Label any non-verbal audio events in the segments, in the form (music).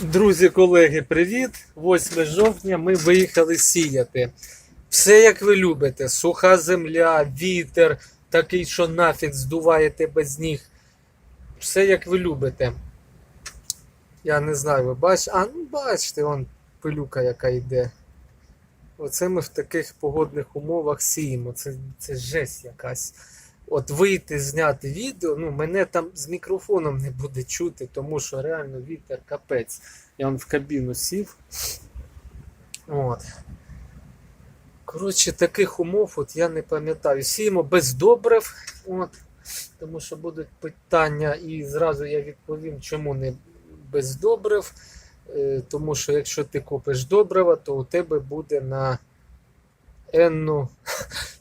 Друзі, колеги, привіт! 8 жовтня ми виїхали сіяти. Все як ви любите: суха земля, вітер, такий, що нафіг здуває тебе з ніг. Все як ви любите. Я не знаю, ви бачите. А, ну бачите, вон пилюка, яка йде. Оце ми в таких погодних умовах сіємо. Це, це жесть якась. От вийти, зняти відео, ну мене там з мікрофоном не буде чути, тому що реально вітер капець. Я вон в кабіну сів. От. Коротше, таких умов от я не пам'ятаю. Сіємо без добрив, от, тому що будуть питання, і зразу я відповім, чому не без добрив. Е, Тому що якщо ти купиш добрива, то у тебе буде на енну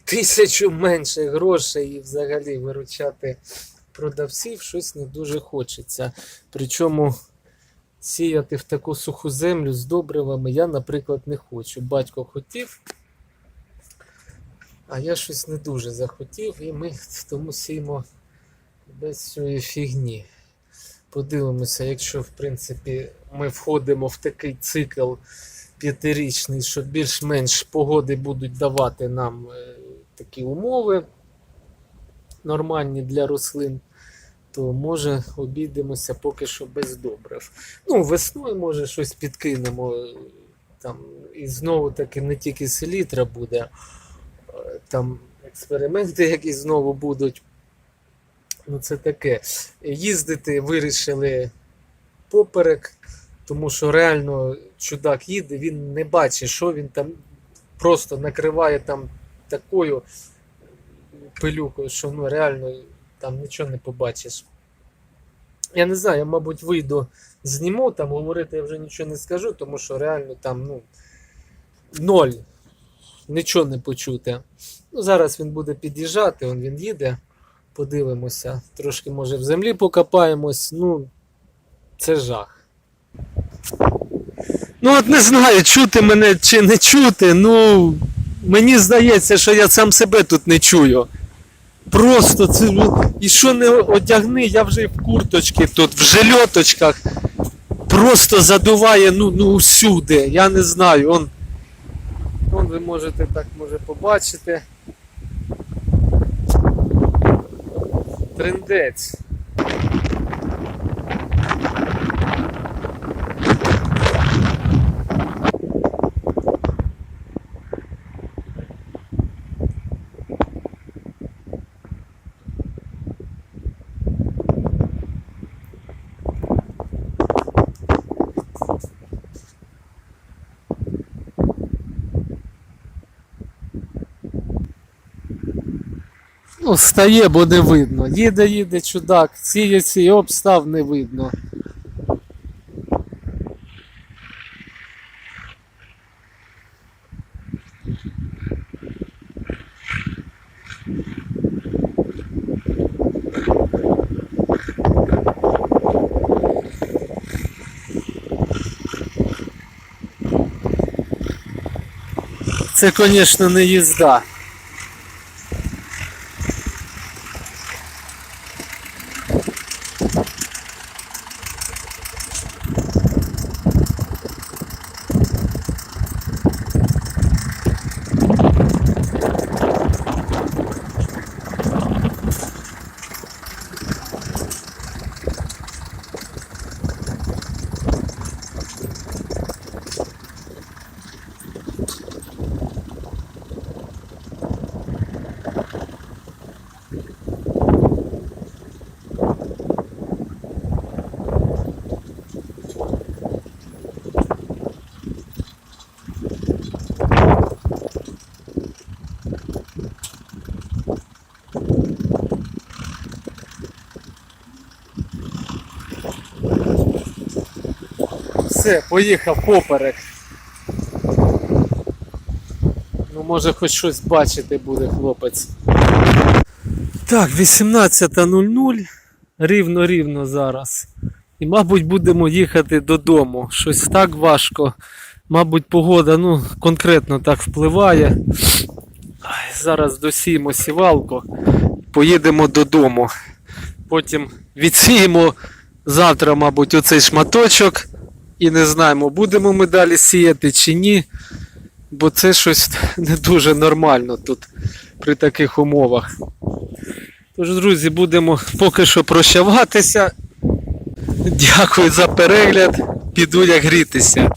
тисячу менше грошей і взагалі виручати продавців щось не дуже хочеться. Причому сіяти в таку суху землю з добривами я, наприклад, не хочу. Батько хотів, а я щось не дуже захотів, і ми тому сіємо без цієї фігні. Подивимося, якщо в принципі ми входимо в такий цикл п'ятирічний, що більш-менш погоди будуть давати нам е, такі умови нормальні для рослин, то може обійдемося поки що без добрив. Ну, весною може щось підкинемо. Там, і знову таки не тільки селітра буде, там експерименти якісь знову будуть. Ну, це таке. Їздити вирішили поперек, тому що реально чудак їде, він не бачить, що він там просто накриває там такою пилюкою, що ну реально там нічого не побачиш. Я не знаю, я, мабуть, вийду, зніму, там говорити я вже нічого не скажу, тому що реально там, ну, ноль. Нічого не почути. Ну, зараз він буде під'їжджати, он він їде. Подивимося. Трошки, може, в землі покопаємось. Ну, це жах. Ну, от не знаю, чути мене чи не чути. Ну, мені здається, що я сам себе тут не чую. Просто це. ну, І що не одягни, я вже в курточці тут, в жильоточках. Просто задуває ну, ну усюди. Я не знаю. Он, он ви можете так може побачити. Трендець. Ну, стає, бо не видно. Їде, їде чудак, сіє, сіє, обстав не видно. Це, звісно, не їзда. Все, поїхав поперек. Ну, може хоч щось бачити буде хлопець. Так, 18.00. Рівно-рівно зараз. І, мабуть, будемо їхати додому. Щось так важко. Мабуть, погода ну, конкретно так впливає. Ай, Зараз досіємо сівалку, поїдемо додому. Потім відсіємо завтра, мабуть, оцей шматочок і не знаємо, будемо ми далі сіяти чи ні. Бо це щось (laughs) не дуже нормально тут при таких умовах. Тож, друзі, будемо поки що прощаватися. Дякую за перегляд. Піду я грітися.